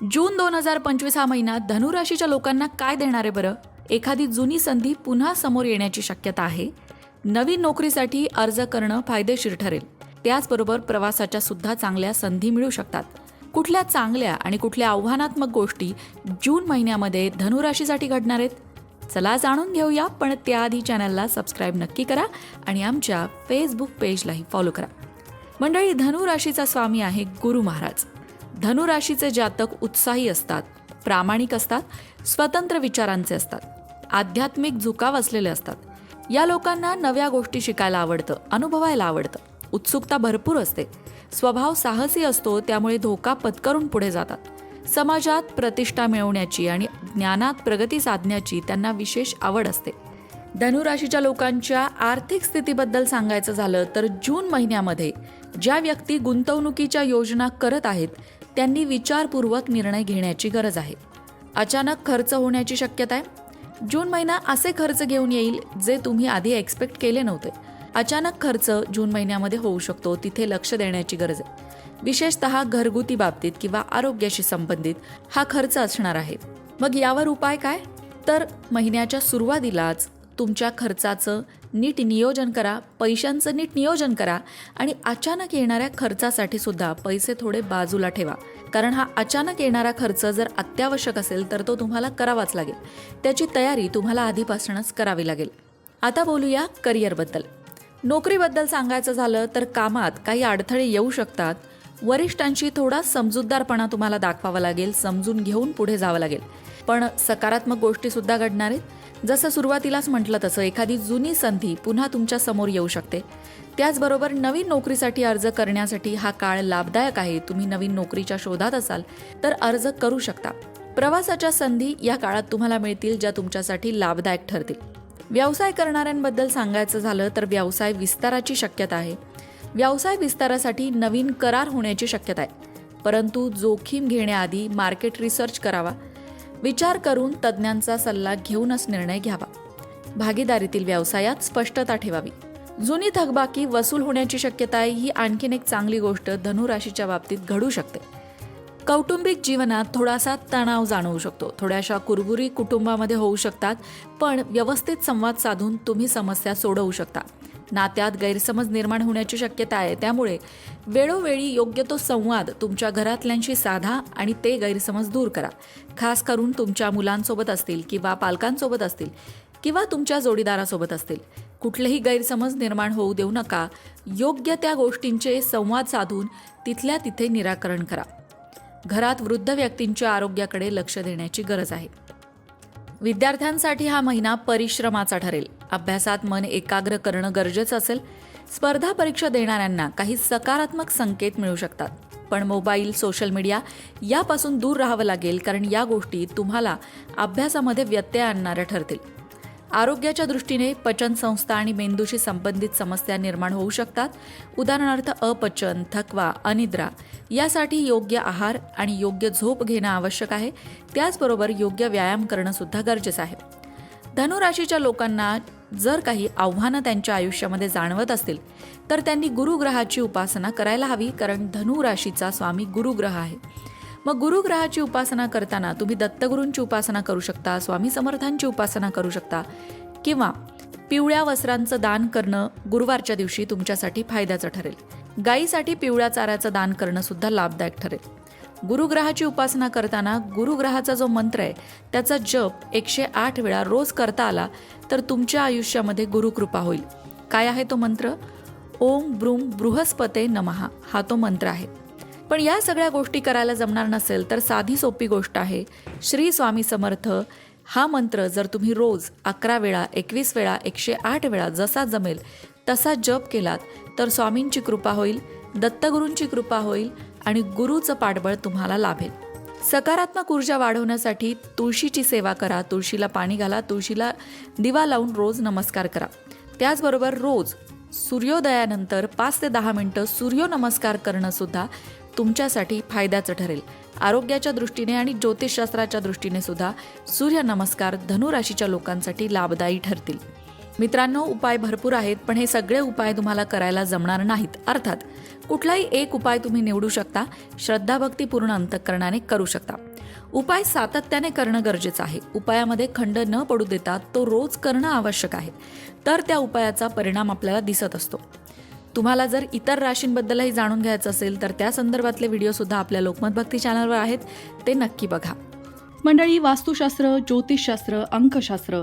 जून दोन हजार पंचवीस हा महिना धनुराशीच्या लोकांना काय देणार आहे बरं? एखादी जुनी संधी पुन्हा समोर येण्याची शक्यता आहे. नवीन नोकरीसाठी अर्ज करणं फायदेशीर ठरेल. त्याचबरोबर प्रवासाच्या सुद्धा चांगल्या संधी मिळू शकतात. कुठल्या चांगल्या आणि कुठल्या आव्हानात्मक गोष्टी जून महिन्यामध्ये धनुराशीसाठी घडणार आहेत? चला जाणून घेऊया पण त्याआधी चॅनलला सबस्क्राईब नक्की करा आणि आमच्या फेसबुक पेजलाही फॉलो करा. मंडळी धनुराशीचा स्वामी आहे गुरु महाराज. धनुराशीचे जातक उत्साही असतात प्रामाणिक असतात स्वतंत्र विचारांचे असतात आध्यात्मिक झुकाव असलेले असतात. या लोकांना नव्या गोष्टी शिकायला आवडतं अनुभवायला आवडतं. उत्सुकता भरपूर असते. स्वभाव साहसी असतो त्यामुळे धोका पत्करून पुढे जातात. समाजात प्रतिष्ठा मिळवण्याची आणि ज्ञानात प्रगती साधण्याची त्यांना विशेष आवड असते. धनुराशीच्या लोकांच्या आर्थिक स्थितीबद्दल सांगायचं झालं तर जून महिन्यामध्ये ज्या व्यक्ती गुंतवणुकीच्या योजना करत आहेत त्यांनी विचारपूर्वक निर्णय घेण्याची गरज आहे. अचानक खर्च होण्याची शक्यता आहे. जून महिना असे खर्च घेऊन येईल जे तुम्ही आधी एक्सपेक्ट केले नव्हते. अचानक खर्च जून महिन्यामध्ये होऊ शकतो तिथे लक्ष देण्याची गरज आहे. विशेषतः घरगुती बाबतीत किंवा आरोग्याशी संबंधित हा खर्च असणार आहे. मग यावर उपाय काय? तर महिन्याच्या सुरुवातीलाच तुमच्या खर्चाचं नीट नियोजन करा पैशांचं नीट नियोजन करा आणि अचानक येणाऱ्या खर्चासाठी सुद्धा पैसे थोडे बाजूला ठेवा. कारण हा अचानक येणारा खर्च जर अत्यावश्यक असेल तर तो तुम्हाला करावाच लागेल. त्याची तयारी तुम्हाला आधीपासूनच करावी लागेल. आता बोलूया करिअरबद्दल नोकरीबद्दल सांगायचं झालं तर कामात काही अडथळे येऊ शकतात वरिष्ठांशी थोडा समजूतदारपणा तुम्हाला दाखवावा लागेल समजून घेऊन पुढे जावं लागेल. पण सकारात्मक गोष्टी सुद्धा घडणार आहेत. जसं सुरुवातीलाच म्हटलं तसं एखादी जुनी संधी पुन्हा तुमच्यासमोर येऊ शकते. त्याचबरोबर नवीन नोकरीसाठी अर्ज करण्यासाठी हा काळ लाभदायक आहे. तुम्ही नवीन नोकरीच्या शोधात असाल तर अर्ज करू शकता. प्रवासाच्या संधी या काळात तुम्हाला मिळतील ज्या तुमच्यासाठी लाभदायक ठरतील. व्यवसाय करणाऱ्यांबद्दल सांगायचं झालं तर व्यवसाय विस्ताराची शक्यता आहे. व्यवसाय विस्तारासाठी नवीन करार होण्याची शक्यता आहे. परंतु जोखीम घेण्याआधी मार्केट रिसर्च करावा. विचार करून तज्ज्ञांचा सल्ला घेऊनच निर्णय घ्यावा. भागीदारीतील व्यवसायात स्पष्टता ठेवावी. जुनी थकबाकी वसूल होण्याची शक्यता आहे ही आणखीन एक चांगली गोष्ट धनुराशीच्या बाबतीत घडू शकते. कौटुंबिक जीवनात थोडासा तणाव जाणवू शकतो. थोड्याशा कुरबुरी कुटुंबामध्ये होऊ शकतात पण व्यवस्थित संवाद साधून तुम्ही समस्या सोडवू शकता. नात्यात गैरसमज निर्माण होण्याची शक्यता आहे. त्यामुळे वेळोवेळी योग्य तो संवाद तुमच्या घरातल्यांशी साधा आणि ते गैरसमज दूर करा. खास करून तुमच्या मुलांसोबत असतील किंवा पालकांसोबत असतील किंवा तुमच्या जोडीदारासोबत असतील. कुठलेही गैरसमज निर्माण होऊ देऊ नका. योग्य त्या गोष्टींचे संवाद साधून तिथल्या तिथे निराकरण करा. घरात वृद्ध व्यक्तींच्या आरोग्याकडे लक्ष देण्याची गरज आहे. विद्यार्थ्यांसाठी हा महिना परिश्रमाचा ठरेल. अभ्यासात मन एकाग्र करणं गरजेचं असेल स्पर्धा परीक्षा देणाऱ्यांना काही सकारात्मक संकेत मिळू शकतात. पण मोबाईल सोशल मीडिया यापासून दूर राहावं लागेल कारण या गोष्टी तुम्हाला अभ्यासामध्ये व्यत्यय आणणाऱ्या ठरतील. आरोग्याच्या दृष्टीने पचन संस्था आणि मेंदूशी संबंधित समस्या निर्माण होऊ शकतात. उदाहरणार्थ अपचन थकवा अनिद्रा यासाठी योग्य आहार आणि योग्य झोप घेणं आवश्यक आहे. त्याचबरोबर योग्य व्यायाम करणं सुद्धा गरजेचं आहे. धनुराशीच्या लोकांना जर काही आव्हानं त्यांच्या आयुष्यामध्ये जाणवत असतील तर त्यांनी गुरुग्रहाची उपासना करायला हवी कारण धनुराशीचा स्वामी गुरुग्रह आहे. मग गुरुग्रहाची उपासना करताना तुम्ही दत्तगुरूंची उपासना करू शकता स्वामी समर्थांची उपासना करू शकता किंवा पिवळ्या वस्त्रांचं दान करणं गुरुवारच्या दिवशी तुमच्यासाठी फायद्याचं ठरेल. गायीसाठी पिवळ्या चाऱ्याचं दान करणं सुद्धा लाभदायक ठरेल. गुरुग्रहाची उपासना करताना गुरुग्रहाचा जो मंत्र आहे त्याचा जप एकशे आठ वेळा रोज करता आला तर तुमच्या आयुष्यामध्ये गुरुकृपा होईल. काय आहे तो मंत्र? ओम ब्रूम बृहस्पते नमहा हा तो मंत्र आहे. पण या सगळ्या गोष्टी करायला जमणार नसेल तर साधी सोपी गोष्ट आहे. श्री स्वामी समर्थ हा मंत्र जर तुम्ही रोज अकरा वेळा एकवीस वेळा एकशे आठ वेळा जसा जमेल तसा जप केलात तर स्वामींची कृपा होईल दत्तगुरूंची कृपा होईल आणि गुरुचं पाठबळ तुम्हाला लाभेल. सकारात्मक ऊर्जा वाढवण्यासाठी तुळशीची सेवा करा तुळशीला पाणी घाला तुळशीला दिवा लावून रोज नमस्कार करा. त्याचबरोबर रोज सूर्योदयानंतर पाच ते दहा मिनटं सूर्यनमस्कार करणंसुद्धा तुमच्यासाठी फायद्याचं ठरेल. आरोग्याच्या दृष्टीने आणि ज्योतिषशास्त्राच्या दृष्टीने सुद्धा सूर्यनमस्कार धनुराशीच्या लोकांसाठी लाभदायी ठरतील. मित्रांनो उपाय भरपूर आहेत पण हे सगळे उपाय तुम्हाला करायला जमणार नाहीत. अर्थात कुठलाही एक उपाय तुम्ही निवडू शकता श्रद्धाभक्तीपूर्ण अंतकरणाने करू शकता. उपाय सातत्याने करणं गरजेचं आहे. उपायामध्ये खंड न पडू देता तो रोज करणं आवश्यक आहे. तर त्या उपायाचा परिणाम आपल्याला दिसत असतो. तुम्हाला जर इतर राशींबद्दलही जाणून घ्यायचं असेल तर त्या संदर्भातले व्हिडिओ सुद्धा आपल्या लोकमत भक्ती चॅनलवर आहेत. ते नक्की बघा. मंडळी वास्तुशास्त्र ज्योतिषशास्त्र अंकशास्त्र